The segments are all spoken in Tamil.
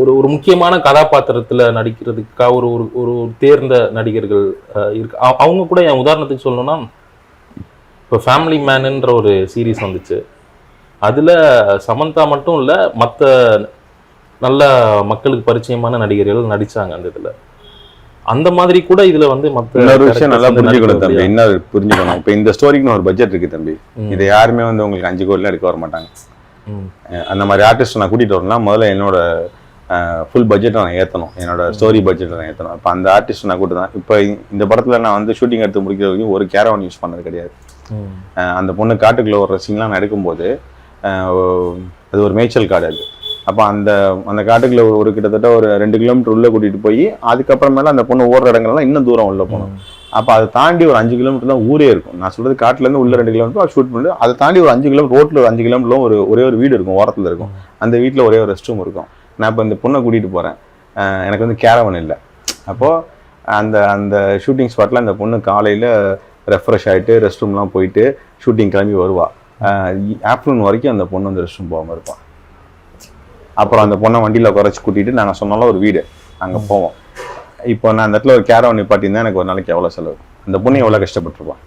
ஒரு ஒரு முக்கியமான கதாபாத்திரத்துல நடிக்கிறதுக்காக ஒரு ஒரு ஒரு தேர்ந்த நடிகர்கள் இருக்கு. அவங்க கூட என் உதாரணத்துக்கு சொல்லணும்னா இப்போ ஃபேமிலி மேனுன்ற ஒரு சீரிஸ் வந்துச்சு. அதுல சமந்தா மட்டும் இல்ல மத்த நல்ல மக்களுக்கு பரிச்சயமான நடிகர்கள் நடிச்சாங்க அந்த இதுல. அந்த மாதிரி கூட இதுல வந்து மத்த இன்னொரு விஷயம் நல்லா புரிஞ்சுக்கணும் தம்பி. இன்னொரு புரிஞ்சுக்கணும். இப்போ இந்த ஸ்டோரிக்குன்னு ஒரு பட்ஜெட் இருக்கு தம்பி. இதை யாருமே வந்து உங்களுக்கு அஞ்சு கோடிலாம் எடுக்க வர மாட்டாங்க அந்த மாதிரி ஆர்டிஸ்ட் நான் கூட்டிட்டு வரணும்னா முதல்ல என்னோட ஃபுல் பட்ஜெட்டை நான் ஏற்றணும் என்னோட ஸ்டோரி பட்ஜெட்டை நான் ஏற்றணும் இப்போ அந்த ஆர்டிஸ்ட் நான் கூட்டு தான். இப்போ இந்த படத்தில் நான் வந்து ஷூட்டிங் எடுத்து முடிக்கிற வரைக்கும் ஒரு கேரவன் யூஸ் பண்ணது கிடையாது. அந்த பொண்ணு காட்டுக்குள்ள ஒரு சீன்லாம் நான் எடுக்கும்போது அது ஒரு மேய்ச்சல் காடு அது. அப்போ அந்த அந்த காட்டுக்குள்ள ஒரு- கிட்டத்தட்ட ஒரு ரெண்டு கிலோமீட்டர் உள்ள கூட்டிட்டு போய் அதுக்கப்புறமேல அந்த பொண்ணு ஓடுற இடங்கள்லாம் இன்னும் தூரம் உள்ள போகணும். அப்போ அதை தாண்டி ஒரு அஞ்சு கிலோமீட்டர் தான் ஊரே இருக்கும். நான் சொல்றது காட்டுல இருந்து உள்ள ரெண்டு கிலோமீட்டர் ஷூட் பண்ணிட்டு அதை தாண்டி ஒரு அஞ்சு கிலோமீட்டர் ரோட்ல ஒரு அஞ்சு கிலோமீட்டர்ல ஒரு ஒரே ஒரு வீடு இருக்கும் ஓரத்துல இருக்கும். அந்த வீட்டில் ஒரே ஒரு ரெஸ்ட் ரூம் இருக்கும். நான் இப்போ இந்த பொண்ணை கூட்டிட்டு போறேன். அஹ் எனக்கு வந்து கேரவன் இல்லை. அப்போ அந்த அந்த ஷூட்டிங் ஸ்பாட்ல அந்த பொண்ணு காலையில ரெஃப்ரெஷ் ஆயிட்டு ரெஸ்ட் ரூம்லாம் போயிட்டு ஷூட்டிங் கிளம்பி வருவா. ஆஃப்டர்நூன் வரைக்கும் அந்த பொண்ணு வந்து ரெஸ்ட் ரூம் போகாம இருப்பான் அப்புறம் அந்த பொண்ணை வண்டியில குறைச்சி கூட்டிட்டு நாங்க சொன்னாலும் ஒரு வீடு. அங்க போவோம். இப்போ நான் அந்த இடத்துல ஒரு கேரவன் நிப்பாட்டியிருந்தா எனக்கு ஒரு நாளைக்கு எவ்வளவு செலவு? அந்த பொண்ணு எவ்வளவு கஷ்டப்பட்டிருப்பான்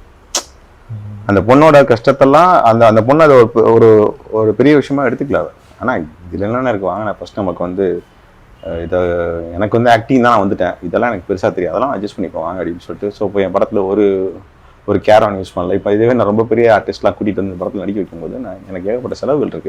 அந்த பொண்ணோட கஷ்டத்தெல்லாம் அந்த அந்த பொண்ணு அதை ஒரு ஒரு பெரிய விஷயமா எடுத்துக்கல ஆனால் இதில் இதுல என்னென்ன இருக்கு? வாங்க நான் ஃபஸ்ட் நமக்கு வந்து இதை எனக்கு வந்து ஆக்டிங் தான் நான் வந்துட்டேன். இதெல்லாம் எனக்கு பெருசாக தெரியும் அதெல்லாம் அட்ஜஸ்ட் பண்ணிப்போம் வாங்க அப்படின்னு சொல்லிட்டு. ஸோ இப்போ என் படத்தில் ஒரு ஒரு கேரவன் யூஸ் பண்ணல. இப்போ இதுவே நான் ரொம்ப பெரிய ஆர்டிஸ்ட்லாம் கூட்டிகிட்டு வந்து படத்தில் நடிக்க வைக்கும்போது நான் எனக்கு ஏகப்பட்ட செலவுகள் இருக்குது